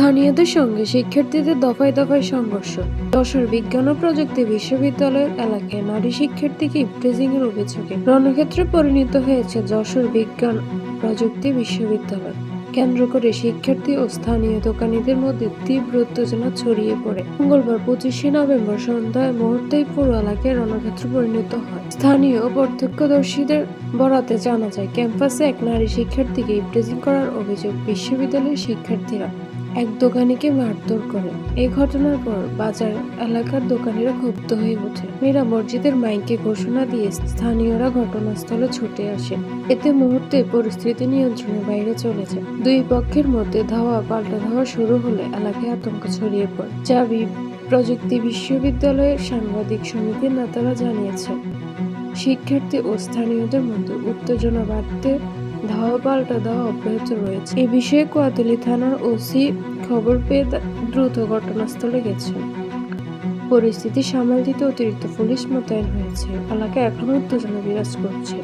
স্থানীয়দের সঙ্গে শিক্ষার্থীদের দফায় দফায় সংঘর্ষ। যশোর বিজ্ঞান ও প্রযুক্তি বিশ্ববিদ্যালয়ের এলাকায় নারী শিক্ষার্থীকে ইপটিজিং এর অভিযোগে রণক্ষেত্রে পরিণত হয়েছে যশোর বিজ্ঞান প্রযুক্তি বিশ্ববিদ্যালয়। কেন্দ্র করে শিক্ষার্থী ও স্থানীয় দোকানীদের মধ্যে তীব্র উত্তেজনা ছড়িয়ে পড়ে। মঙ্গলবার পঁচিশে নভেম্বর সন্ধ্যায় মুহূর্তেই পুরো এলাকায় রণক্ষেত্রে পরিণত হয়। স্থানীয় প্রত্যক্ষদর্শীদের বরাতে জানা যায়, ক্যাম্পাসে এক নারী শিক্ষার্থীকে ইপটিজিং করার অভিযোগ বিশ্ববিদ্যালয়ের শিক্ষার্থীরা। এক দোকানিকে মারধর করে। এই ঘটনার পর বাজার এলাকার দোকানিরা ক্ষুব্ধ হয়ে ওঠে। মেয়েরা মসজিদের মাইকে ঘোষণা দিয়ে স্থানীয়রা ঘটনাস্থলে ছুটে আসে। এতে মুহূর্তে পরিস্থিতি নিয়ন্ত্রণের বাইরে চলে যায়। দুই পক্ষের মধ্যে ধাওয়া পাল্টা ধাওয়া শুরু হলে এলাকায় আতঙ্ক ছড়িয়ে পড়ে। যা বি- প্রযুক্তি বিশ্ববিদ্যালয়ের সাংবাদিক সমিতির নেতারা জানিয়েছেন, শিক্ষার্থী ও স্থানীয়দের মধ্যে উত্তেজনা বাড়তে ধাওয়া পাল্টা দেওয়া অব্যাহত রয়েছে। এ বিষয়ে কোয়াতলি থানার ওসি খবর পেয়ে দ্রুত ঘটনাস্থলে গেছে। পরিস্থিতি সামাল দিতে অতিরিক্ত পুলিশ মোতায়েন হয়েছে। এলাকায় এখনও উত্তেজনা বিরাজ করছে।